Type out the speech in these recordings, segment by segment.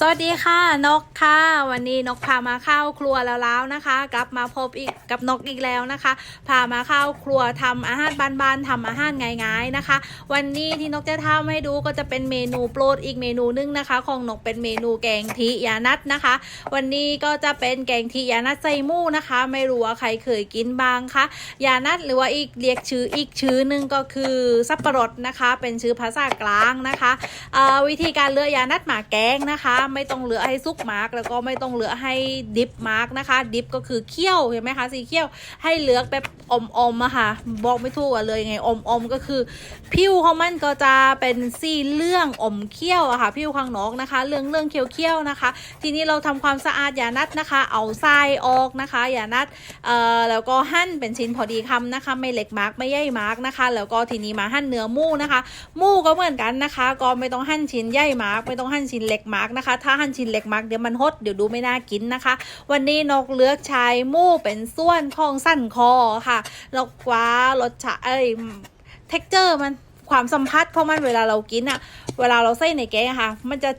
สวัสดีค่ะนกค่ะ วันนี้นกพามาเข้าครัวแล้วแล้วนะคะ กลับมาพบอีกกับนกอีกแล้วนะคะ พามาเข้าครัวทำอาหารบ้านๆทำอาหารง่ายๆนะคะ วันนี้ที่นกจะทำให้ดูก็จะเป็นเมนูโปรดอีกเมนูนึงนะคะ ของนกเป็นเมนูแกงทิยานัดนะคะ วันนี้ก็จะเป็นแกงทิยานัดใส่หมูนะคะ ไม่รู้ว่าใครเคยกินบ้างคะยานัดหรือว่าอีกเรียกชื่ออีกชื่อหนึงก็คือสับปะรดนะคะ เป็นชื่อภาษากลางนะคะวิธีการเลือกยานัดหมาแกงนะคะไม่ต้องเหลือให้ซุกมาร์กแล้วก็ไม่ต้องเหลือให้ดิฟมาร์กนะคะ ดิฟก็คือเคี่ยวเห็นไหมคะสีเคี่ยวให้เหลือแบบอมๆอะค่ะ บอกไม่ถูกอะเลยไงอมๆก็คือ ผิวของมันก็จะเป็นสีเรื่องอมเคี้ยวอะค่ะผิวข้างนอกนะคะ เรื่องเรื่องเคี้ยวๆนะคะ ทีนี้เราทำความสะอาดอย่านัดนะคะ เอาทรายออกนะคะอย่านัดเอ่อแล้วก็หั่นเป็นชิ้นพอดีคำนะคะ ไม่เล็กมากไม่ใหญ่มากนะคะ แล้วก็ทีนี้มาหั่นเนื้อมูนะคะ มูก็เหมือนกันนะคะ ก็ไม่ต้องหั่นชิ้นใหญ่มากไม่ต้องหั่นชิ้นเล็กมากนะคะถ้าหั่นชิ้นเล็กมากเดี๋ยวมันหดเดี๋ยวดูไม่น่ากินนะคะ วันนี้นกเลือกใช้มูเป็นส่วนของสั้นคอค่ะนกกว่ารสชาติเอ้ยเท็กเจอร์มันความสัมผัสเพรามันเวลาเรากินอะเวลาเราใส่ในแกงค่ะ มันจะ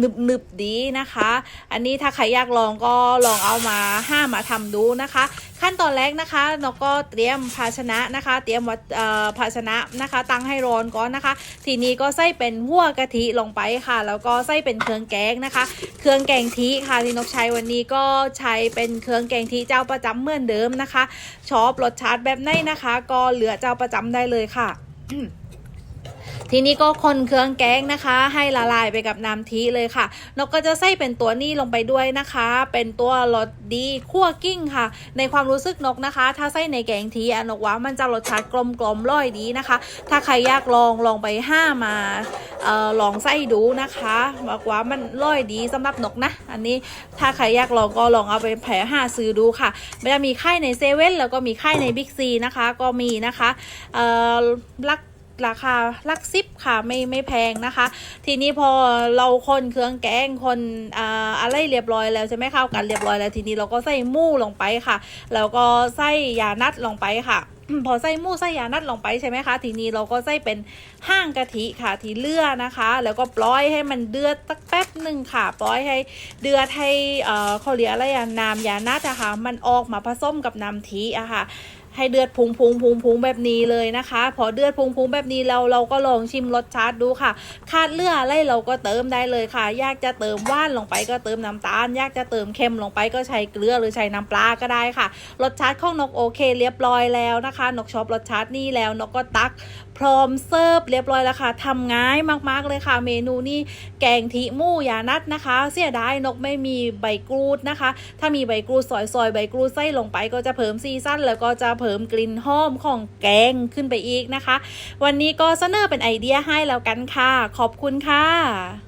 นึบหนึบๆดีนะคะ อันนี้ถ้าใครอยากลองก็ลองเอามาห้ามาทำดูนะคะ ขั้นตอนแรกนะคะเราก็เตรียมภาชนะนะคะ เตรียมวัตเอ่อภาชนะนะคะ ตั้งให้ร้อนก่อนนะคะ ทีนี้ก็ใส่เป็นหัวกะทิลงไปค่ะ แล้วก็ใส่เป็นเครื่องแกงนะคะ เครื่องแกงทิค่ะที่นกใช้วันนี้ก็ใช้เป็นเครื่องแกงทิเจ้าประจำเหมือนเดิมนะคะ ชอบรสชาติแบบไหนนะคะ ก็เหลือเจ้าประจำได้เลยค่ะ ทีนี้ก็คนเครื่องแกงนะคะ ให้ละลายไปกับน้ำทีเลยค่ะนกก็จะใส่เป็นตัวนี้ลงไปด้วยนะคะ เป็นตัวรสดีคั่วกิ้งค่ะ ในความรู้สึกนกนะคะ ถ้าใส่ในแกงทีอนกว่ามันจะรสชาติกลมกลมๆร่อยดีนะคะ ถ้าใครอยากลองลองไปห้ามาออลองใส่ดูนะคะบอกว่ามันร่อยดีสำหรับนกนะ อันนี้ถ้าใครอยากลองก็ลองเอาไปแผลหาซื้อดูค่ะมันจะมีค่ายในเซเว่นแล้วก็มีค่ายในบิ๊กซีนะคะ ก็มีนะคะเออลัก ราคาลักซิบค่ะไม่ไม่แพงนะคะ ทีนี้พอเราคนเครื่องแกงคนอะไรเรียบร้อยแล้วใช่ไหมเข้ากันเรียบร้อยแล้วทีนี้เราก็ใส่หมูลงไปค่ะแล้วก็ใส่ยานัดลงไปค่ะพอใส่หมูใส่ยานัดลงไปใช่ไหมคะ ทีนี้เราก็ใส่เป็นห้างกะทิค่ะ ที่เลือนะคะ แล้วก็ปล่อยให้มันเดือดสักแป๊บหนึ่งค่ะ ปล่อยให้เดือดให้เอ่อเขาเรียกอะไรอะน้ำยานัดอะค่ะ มันออกมาผสมกับน้ำทีอะค่ะ ให้เดือดพุงพุงพุงพุงแบบนี้เลยนะคะ พอเดือดพุงพุงแบบนี้เราเราก็ลองชิมรสชาติดูค่ะ คาดเลือดอะไรเราก็เติมได้เลยค่ะ อยากจะเติมว่านลงไปก็เติมน้ำตาล อยากจะเติมเค็มลงไปก็ใช้เกลือหรือใช้น้ำปลาก็ได้ค่ะ รสชาติของนกโอเค เรียบร้อยแล้วนะคะ นกชอบรสชาตินี่แล้วนกก็ตักพร้อมเสิร์ฟเรียบร้อยแล้วค่ะทำง่ายมากๆเลยค่ะ เมนูนี้แกงทิมูยานัดนะคะ เสียดายนกไม่มีใบกรูดนะคะ ถ้ามีใบกรูดซอยๆใบกรูดใส่ลงไปก็จะเพิ่มซีซั่นแล้วก็จะเพิ่มกลิ่นหอมของแกงขึ้นไปอีกนะคะ วันนี้ก็เสนอเป็นไอเดียให้แล้วกันค่ะ ขอบคุณค่ะ